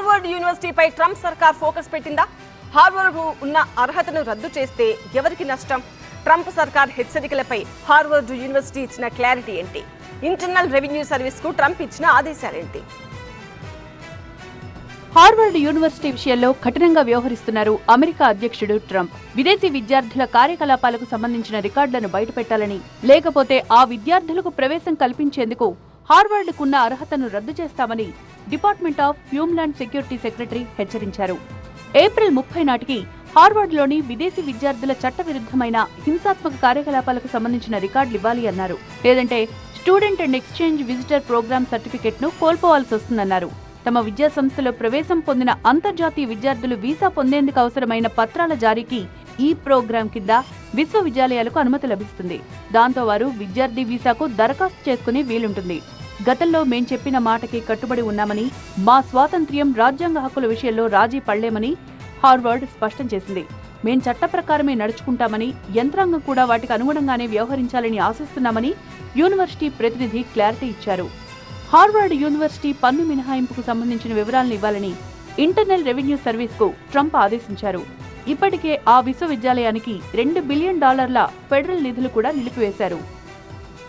Harvard యూనివర్సిటీపై Trump సర్కార్ focus పెట్టిందా? హార్వర్డ్ ఉన్న అర్హతను రద్దు చేస్తే ఎవరికి నష్టం? ట్రంప్ సర్కార్ హెచ్చరికలపై హార్వర్డ్ యూనివర్సిటీ ఇచ్చిన క్లారిటీ ఏంటి? ఇంటర్నల్ రెవెన్యూ సర్వీస్కు ట్రంప్ ఇచ్చిన ఆదేశాలేంటి హార్వర్డ్ యూనివర్సిటీ విషయంలో కఠినంగా వ్యవహరిస్తున్నారు అమెరికా అధ్యక్షుడు ట్రంప్. విదేశీ విద్యార్థుల కార్యకలాపాలకు సంబంధించిన రికార్డులను బయటపెట్టాలని లేకపోతే ఆ విద్యార్థులకు ప్రవేశం కల్పించేందుకు హార్వర్డ్కున్న అర్హతను రద్దు చేస్తామని department of homeland security secretary హెచ్చరించారు. ఏప్రిల్ ముప్పై నాటికి హార్వర్డ్లోని విదేశీ విద్యార్థుల చట్టవిరుద్ధమైన హింసాత్మక కార్యకలాపాలకు సంబంధించిన రికార్డులు ఇవ్వాలి అన్నారు. లేదంటే student and exchange visitor program సర్టిఫికెట్ను కోల్పోవాల్సి వస్తుందన్నారు. తమ విద్యా సంస్థలో ప్రవేశం పొందిన అంతర్జాతీయ విద్యార్థులు వీసా పొందేందుకు అవసరమైన పత్రాల జారీకి ఈ ప్రోగ్రాం కింద విశ్వవిద్యాలయాలకు అనుమతి లభిస్తుంది. దాంతో వారు విద్యార్థి వీసాకు దరఖాస్తు చేసుకునే వీలుంటుంది. గతంలో మేం చెప్పిన మాటకి కట్టుబడి ఉన్నామని మా స్వాతంత్ర్యం రాజ్యాంగ హక్కుల విషయంలో రాజీ పడలేమని హార్వర్డ్ స్పష్టం చేసింది. మేం చట్ట ప్రకారమే నడుచుకుంటామని యంత్రాంగం కూడా వాటికి అనుగుణంగానే వ్యవహరించాలని ఆశిస్తున్నామని యూనివర్సిటీ ప్రతినిధి క్లారిటీ ఇచ్చారు. హార్వర్డ్ యూనివర్సిటీ పన్ను మినహాయింపుకు సంబంధించిన వివరాలను ఇవ్వాలని ఇంటర్నల్ రెవెన్యూ సర్వీస్కు ట్రంప్ ఆదేశించారు. ఇప్పటికే ఆ విశ్వవిద్యాలయానికి రెండు బిలియన్ డాలర్ల ఫెడరల్ నిధులు కూడా నిలిపివేశారు.